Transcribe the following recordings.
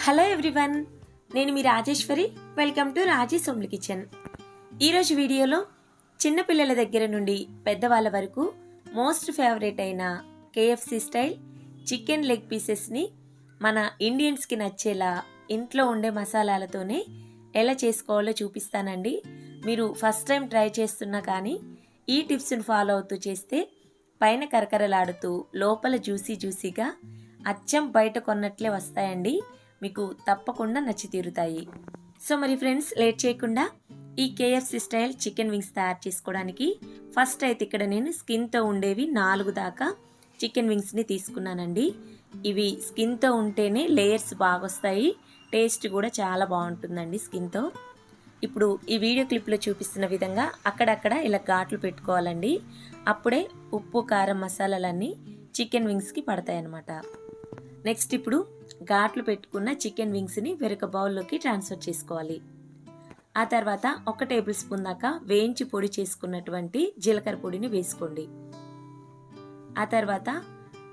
Hello everyone నేను మీ Rajeshwari. Welcome to Raji Somli kitchen ఈరోజు వీడియోలో చిన్నపిల్లల దగ్గర నుండి పెద్దవాళ్ళ వరకు మోస్ట్ ఫేవరెట్ అయిన కేఎఫ్సి స్టైల్ చికెన్ లెగ్ పీసెస్ని మన ఇండియన్స్కి నచ్చేలా ఇంట్లో ఉండే మసాలాలతోనే ఎలా చేసుకోవాలో చూపిస్తానండి. మీరు ఫస్ట్ టైం ట్రై చేస్తున్నా కానీ ఈ టిప్స్ని ఫాలో అవుతూ చేస్తే పైన కరకరలాడుతూ లోపల జ్యూసీ జ్యూసీగా అచ్చం బయట కొన్నట్లే వస్తాయండి. మీకు తప్పకుండా నచ్చి తీరుతాయి. సో మరి ఫ్రెండ్స్ లేట్ చేయకుండా ఈ కేఎఫ్సి స్టైల్ చికెన్ వింగ్స్ తయారు చేసుకోవడానికి ఫస్ట్ అయితే ఇక్కడ నేను స్కిన్తో ఉండేవి నాలుగు దాకా చికెన్ వింగ్స్ని తీసుకున్నానండి. ఇవి స్కిన్తో ఉంటేనే లేయర్స్ బాగా వస్తాయి టేస్ట్ కూడా చాలా బాగుంటుందండి స్కిన్తో. ఇప్పుడు ఈ వీడియో క్లిప్లో చూపిస్తున్న విధంగా అక్కడక్కడ ఇలా ఘాట్లు పెట్టుకోవాలండి. అప్పుడే ఉప్పు కారం మసాలాలన్నీ చికెన్ వింగ్స్కి పడతాయి అన్నమాట నెక్స్ట్ ఇప్పుడు ఘాట్లు పెట్టుకున్న చికెన్ వింగ్స్ని వేరొక బౌల్లోకి ట్రాన్స్ఫర్ చేసుకోవాలి. ఆ తర్వాత ఒక టేబుల్ స్పూన్ దాకా వేయించి పొడి చేసుకున్నటువంటి జీలకర్ర పొడిని వేసుకోండి. ఆ తర్వాత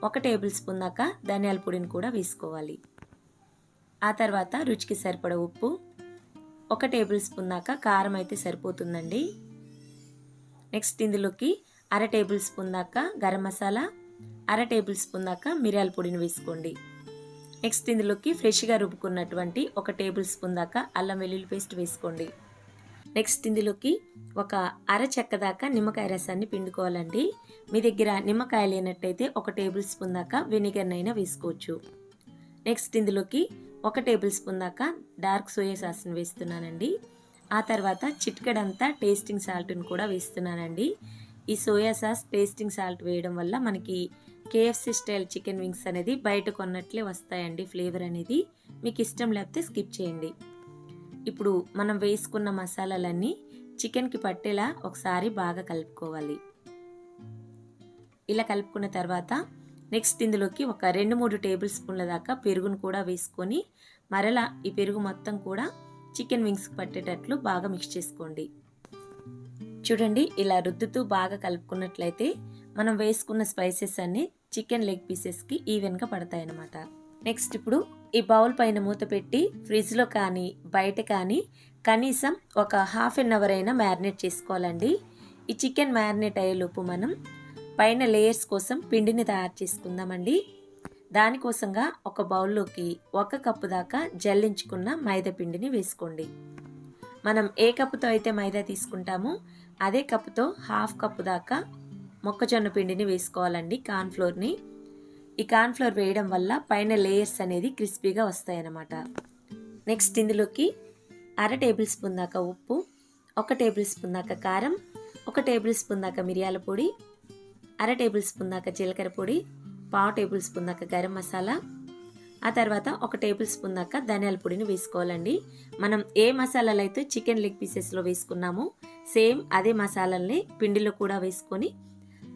ఒక టేబుల్ స్పూన్ దాకా ధనియాల పొడిని కూడా వేసుకోవాలి. ఆ తర్వాత రుచికి సరిపడ ఉప్పు ఒక టేబుల్ స్పూన్ దాకా కారం అయితే సరిపోతుందండి. నెక్స్ట్ ఇందులోకి అర టేబుల్ స్పూన్ దాకా గరం మసాలా అర టేబుల్ స్పూన్ దాకా మిరియాల పొడిని వేసుకోండి. నెక్స్ట్ ఇందులోకి ఫ్రెష్గా రుబ్బుకున్నటువంటి ఒక టేబుల్ స్పూన్ దాకా అల్లం వెల్లుల్లి పేస్ట్ వేసుకోండి. నెక్స్ట్ ఇందులోకి ఒక అర చెక్క దాకా నిమ్మకాయ రసాన్ని పిండుకోవాలండి. మీ దగ్గర నిమ్మకాయ లేనట్టయితే ఒక టేబుల్ స్పూన్ దాకా వెనిగర్నైనా వేసుకోవచ్చు. నెక్స్ట్ ఇందులోకి ఒక టేబుల్ స్పూన్ దాకా డార్క్ సోయా సాస్ని వేస్తున్నానండి. ఆ తర్వాత చిట్కడంతా టేస్టింగ్ సాల్ట్ని కూడా వేస్తున్నానండి. ఈ సోయా సాస్ టేస్టింగ్ సాల్ట్ వేయడం వల్ల మనకి కేఎఫ్సి స్టైల్ చికెన్ వింగ్స్ అనేది బయట కొన్నట్లే వస్తాయండి ఫ్లేవర్ అనేది. మీకు ఇష్టం లేకపోతే స్కిప్ చేయండి. ఇప్పుడు మనం వేసుకున్న మసాలాలన్నీ చికెన్కి పట్టేలా ఒకసారి బాగా కలుపుకోవాలి. ఇలా కలుపుకున్న తర్వాత నెక్స్ట్ ఇందులోకి ఒక రెండు మూడు టేబుల్ స్పూన్ల దాకా పెరుగును కూడా వేసుకొని మరలా ఈ పెరుగు మొత్తం కూడా చికెన్ వింగ్స్కి పట్టేటట్లు బాగా మిక్స్ చేసుకోండి. చూడండి ఇలా రుద్దుతూ బాగా కలుపుకున్నట్లయితే మనం వేసుకున్న స్పైసెస్ అన్ని చికెన్ లెగ్ పీసెస్కి ఈవెన్గా పడతాయి అన్నమాట నెక్స్ట్ ఇప్పుడు ఈ బౌల్ పైన మూత పెట్టి ఫ్రిడ్జ్లో కానీ బయట కానీ కనీసం ఒక హాఫ్ అన్ అవర్ అయినా మ్యారినేట్ చేసుకోవాలండి. ఈ చికెన్ మ్యారినేట్ అయ్యేలోపు మనం పైన లేయర్స్ కోసం పిండిని తయారు చేసుకుందామండి. దానికోసంగా ఒక బౌల్లోకి ఒక కప్పు దాకా జల్లించుకున్న మైదా పిండిని వేసుకోండి. మనం ఏ కప్పుతో అయితే మైదా తీసుకుంటామో అదే కప్పుతో హాఫ్ కప్పు దాకా మొక్కజొన్న పిండిని వేసుకోవాలండి కార్న్ఫ్లోర్ని ఈ కార్న్ఫ్లోర్ వేయడం వల్ల పైన లేయర్స్ అనేది క్రిస్పీగా వస్తాయన్నమాట. నెక్స్ట్ ఇందులోకి అర టేబుల్ స్పూన్ దాకా ఉప్పు ఒక టేబుల్ స్పూన్ దాకా కారం ఒక టేబుల్ స్పూన్ దాకా మిరియాల పొడి అర టేబుల్ స్పూన్ దాకా జీలకర్ర పొడి పావు టేబుల్ స్పూన్ దాకా గరం మసాలా ఆ తర్వాత ఒక టేబుల్ స్పూన్ దాకా ధనియాల పొడిని వేసుకోవాలండి. మనం ఏ మసాలాలు అయితే చికెన్ లెగ్ పీసెస్లో వేసుకున్నామో సేమ్ అదే మసాలాల్ని పిండిలో కూడా వేసుకొని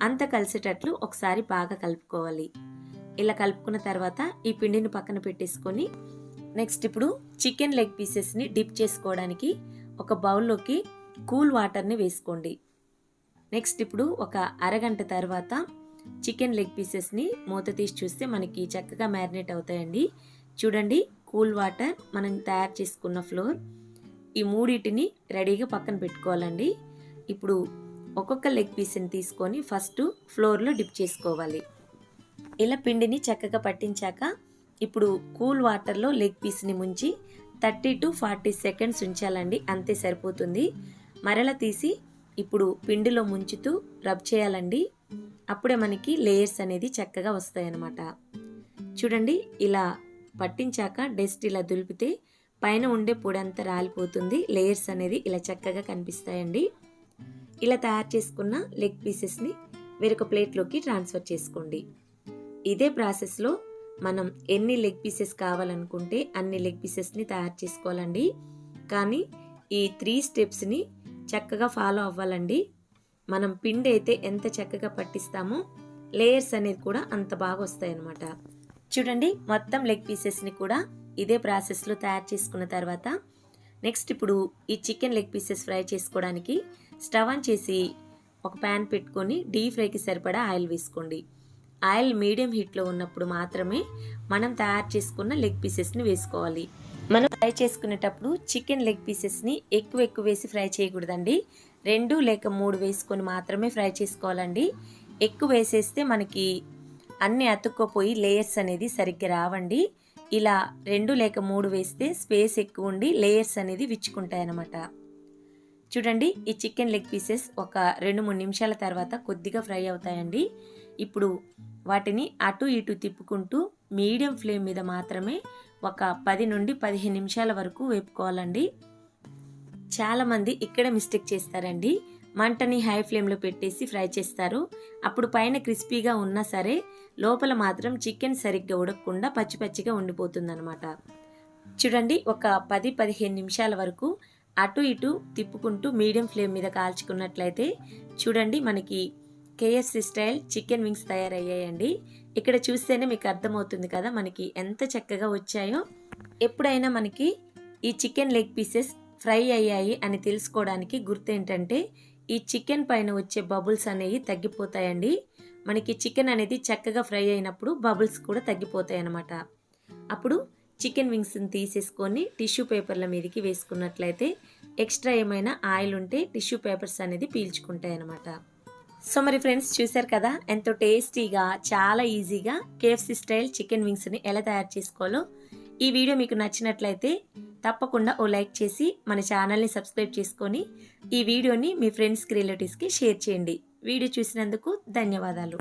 అంత కలిసేటట్లు ఒకసారి బాగా కలుపుకోవాలి. ఇలా కలుపుకున్న తర్వాత ఈ పిండిని పక్కన పెట్టేసుకొని నెక్స్ట్ ఇప్పుడు చికెన్ లెగ్ పీసెస్ని డిప్ చేసుకోవడానికి ఒక బౌల్లోకి కూల్ వాటర్ని వేసుకోండి. నెక్స్ట్ ఇప్పుడు ఒక అరగంట తర్వాత చికెన్ లెగ్ పీసెస్ని మూత తీసి చూస్తే మనకి చక్కగా మ్యారినేట్ అవుతాయండి. చూడండి కూల్ వాటర్ మనం తయారు చేసుకున్న ఫ్లోర్. ఈ మూడింటిని రెడీగా పక్కన పెట్టుకోవాలండి. ఇప్పుడు ఒక్కొక్క లెగ్ పీస్ని తీసుకొని ఫస్ట్ ఫ్లోర్లో డిప్ చేసుకోవాలి. ఇలా పిండిని చక్కగా పట్టించాక ఇప్పుడు కూల్ వాటర్లో లెగ్ పీస్ని ముంచి థర్టీ టు ఫార్టీ సెకండ్స్ ఉంచాలండి అంతే సరిపోతుంది. మరలా తీసి ఇప్పుడు పిండిలో ముంచుతూ రబ్ చేయాలండి. అప్పుడే మనకి లేయర్స్ అనేది చక్కగా వస్తాయన్నమాట. చూడండి ఇలా పట్టించాక డస్ట్ ఇలా దులిపితే పైన ఉండే పొడంతా రాలిపోతుంది. లేయర్స్ అనేది ఇలా చక్కగా కనిపిస్తాయండి. ఇలా తయారు చేసుకున్న లెగ్ పీసెస్ని వేరొక ప్లేట్లోకి ట్రాన్స్ఫర్ చేసుకోండి. ఇదే ప్రాసెస్లో మనం ఎన్ని లెగ్ పీసెస్ కావాలనుకుంటే అన్ని లెగ్ పీసెస్ని తయారు చేసుకోవాలండి. కానీ ఈ త్రీ స్టెప్స్ని చక్కగా ఫాలో అవ్వాలండి. మనం పిండి అయితే ఎంత చక్కగా పట్టిస్తామో లేయర్స్ అనేది కూడా అంత బాగా వస్తాయి అన్నమాట చూడండి మొత్తం లెగ్ పీసెస్ని కూడా ఇదే ప్రాసెస్లో తయారు చేసుకున్న తర్వాత నెక్స్ట్ ఇప్పుడు ఈ చికెన్ లెగ్ పీసెస్ ఫ్రై చేసుకోవడానికి స్టవ్ ఆన్ చేసి ఒక ప్యాన్ పెట్టుకొని డీప్ ఫ్రైకి సరిపడా ఆయిల్ వేసుకోండి. ఆయిల్ మీడియం హీట్లో ఉన్నప్పుడు మాత్రమే మనం తయారు చేసుకున్న లెగ్ పీసెస్ని వేసుకోవాలి. మనం ఫ్రై చేసుకునేటప్పుడు చికెన్ లెగ్ పీసెస్ని ఎక్కువ ఎక్కువ వేసి ఫ్రై చేయకూడదండి. రెండు లేక మూడు వేసుకొని మాత్రమే ఫ్రై చేసుకోవాలండి. ఎక్కువ వేసేస్తే మనకి అన్ని అతుక్కోపోయి లేయర్స్ అనేది సరిగ్గా రావండి. ఇలా రెండు లేక మూడు వేస్తే స్పేస్ ఎక్కువ ఉండి లేయర్స్ అనేది విచ్చుకుంటాయి అన్నమాట చూడండి ఈ చికెన్ లెగ్ పీసెస్ ఒక రెండు మూడు నిమిషాల తర్వాత కొద్దిగా ఫ్రై అవుతాయండి. ఇప్పుడు వాటిని అటు ఇటు తిప్పుకుంటూ మీడియం ఫ్లేమ్ మీద మాత్రమే ఒక పది నుండి పదిహేను నిమిషాల వరకు వేపుకోవాలండి. చాలామంది ఇక్కడ మిస్టేక్ చేస్తారండి. మంటని హై ఫ్లేమ్లో పెట్టేసి ఫ్రై చేస్తారు. అప్పుడు పైన క్రిస్పీగా ఉన్నా సరే లోపల మాత్రం చికెన్ సరిగ్గా ఉడకకుండా పచ్చి పచ్చిగా ఉండిపోతుందనమాట చూడండి ఒక పది పదిహేను నిమిషాల వరకు అటు ఇటు తిప్పుకుంటూ మీడియం ఫ్లేమ్ మీద కాల్చుకున్నట్లయితే చూడండి మనకి కేఎఫ్సి స్టైల్ చికెన్ వింగ్స్ తయారయ్యాయండి. ఇక్కడ చూస్తేనే మీకు అర్థమవుతుంది కదా మనకి ఎంత చక్కగా వచ్చాయో. ఎప్పుడైనా మనకి ఈ చికెన్ లెగ్ పీసెస్ ఫ్రై అయ్యాయి అని తెలుసుకోవడానికి గుర్తు ఏంటంటే ఈ చికెన్ పైన వచ్చే బబుల్స్ అనేవి తగ్గిపోతాయండి. మనకి చికెన్ అనేది చక్కగా ఫ్రై అయినప్పుడు బబుల్స్ కూడా తగ్గిపోతాయి అన్నమాట అప్పుడు చికెన్ వింగ్స్ని తీసేసుకొని టిష్యూ పేపర్ల మీదకి వేసుకున్నట్లయితే ఎక్స్ట్రా ఏమైనా ఆయిల్ ఉంటే టిష్యూ పేపర్స్ అనేది పీల్చుకుంటాయి అన్నమాట సో మరి ఫ్రెండ్స్ చూశారు కదా ఎంతో టేస్టీగా చాలా ఈజీగా కేఎఫ్సీ స్టైల్ చికెన్ వింగ్స్ని ఎలా తయారు చేసుకోవాలో ఈ వీడియో మీకు నచ్చినట్లయితే తప్పకుండా ఓ లైక్ చేసి మన ఛానల్ని సబ్స్క్రైబ్ చేసుకొని ఈ వీడియోని మీ ఫ్రెండ్స్కి రిలేటివ్స్కి షేర్ చేయండి. వీడియో చూసినందుకు ధన్యవాదాలు.